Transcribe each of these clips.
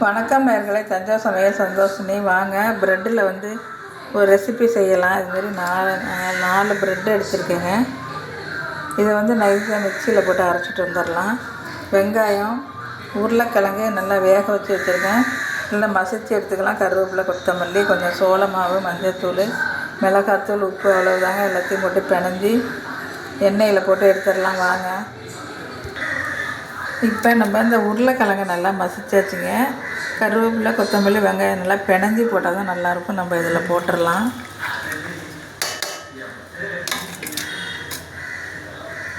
வணக்கம் நேர்களை. தஞ்சாவூர் சமையல் சந்தோஷமே வாங்க ப்ரெட்டில் வந்து ஒரு ரெசிபி செய்யலாம். இதுமாரி நாலு நாலு ப்ரெட் எடுத்துருக்கேங்க. இதை வந்து நைஸாக மிக்சியில் போட்டு அரைச்சிட்டு வந்துடலாம். வெங்காயம் உருளைக்கிழங்கு நல்லா வேக வச்சு வச்சுருக்கேன். நல்லா மசிச்சு எடுத்துக்கலாம். கருவேப்பிலை கொத்தமல்லி கொஞ்சம் சோள மாவு மிளகாத்தூள் உப்பு அவ்வளோதாங்க எல்லாத்தையும் போட்டு பிணைஞ்சி எண்ணெயில் போட்டு எடுத்துடலாம். வாங்க. இப்போ நம்ம இந்த உருளைக்கிழங்க நல்லா மசிச்சாச்சுங்க. கருவேப்பிலை கொத்தமல்லி வெங்காயம் நல்லா பிணைஞ்சி போட்டால் தான் நல்லாயிருக்கும். நம்ம இதில் போட்டுடலாம்.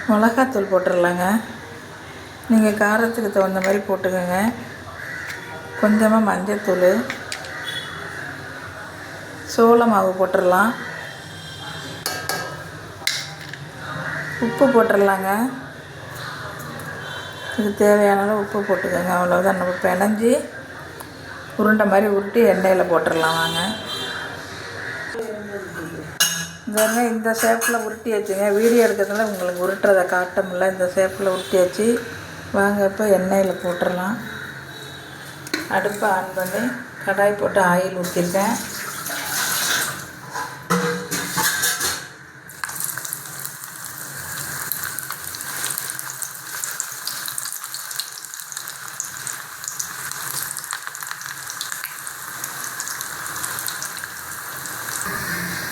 மிளகாத்தூள் போட்டுடலாங்க. நீங்கள் காரத்துக்கு தகுந்த மாதிரி போட்டுக்கோங்க. கொஞ்சமாக மஞ்சத்தூள். சோள மாவு போட்டுடலாம். உப்பு போட்டுடலாங்க. இதுக்கு தேவையான அளவு உப்பு போட்டுக்கோங்க. அவ்வளோதான் நம்ம பிணைஞ்சி உருண்டை மாதிரி உருட்டி எண்ணெயில் போட்டுடலாம். வாங்க. இந்த இந்த ஷேப்பில் உருட்டி வச்சுங்க. வீடியோ எடுக்கிறதுனால உங்களுக்கு உருட்டுறதை காட்ட முடியல. இந்த ஷேப்பில் உருட்டி வச்சு வாங்க இப்போ எண்ணெயில் போட்டுடலாம். அடுப்பை ஆன் பண்ணி கடாய் போட்டு ஆயில் ஊற்றிருக்கேன்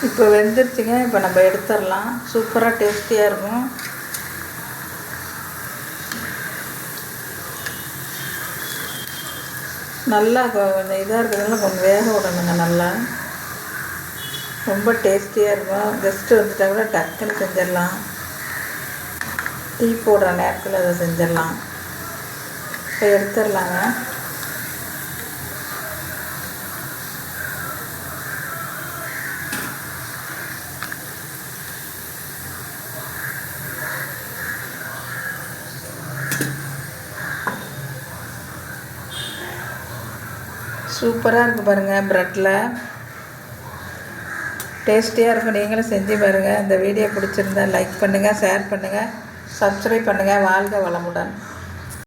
இப்போ வெந்துருச்சுங்க இப்போ நம்ம எடுத்துடலாம். சூப்பராக டேஸ்டியாக இருக்கும். நல்லா கொஞ்சம் இதாக இருக்கிறதுனால கொஞ்சம் வேக விடணுங்க நல்லா. ரொம்ப டேஸ்டியாக இருக்கும். கெஸ்ட்டு வந்துட்டால் கூட டக்குன்னு செஞ்சிடலாம். டீ போடுற நேரத்தில் அதை செஞ்சிடலாம். இப்போ எடுத்துடலாங்க. சூப்பராக இருக்குது பாருங்கள் ப்ரெட்டில் டேஸ்டியாக இருக்கும் நீங்களும் செஞ்சு பாருங்கள் இந்த வீடியோ பிடிச்சிருந்தா லைக் பண்ணுங்கள் ஷேர் பண்ணுங்கள் சப்ஸ்கிரைப் பண்ணுங்கள் வாழ்க வளமுடன்.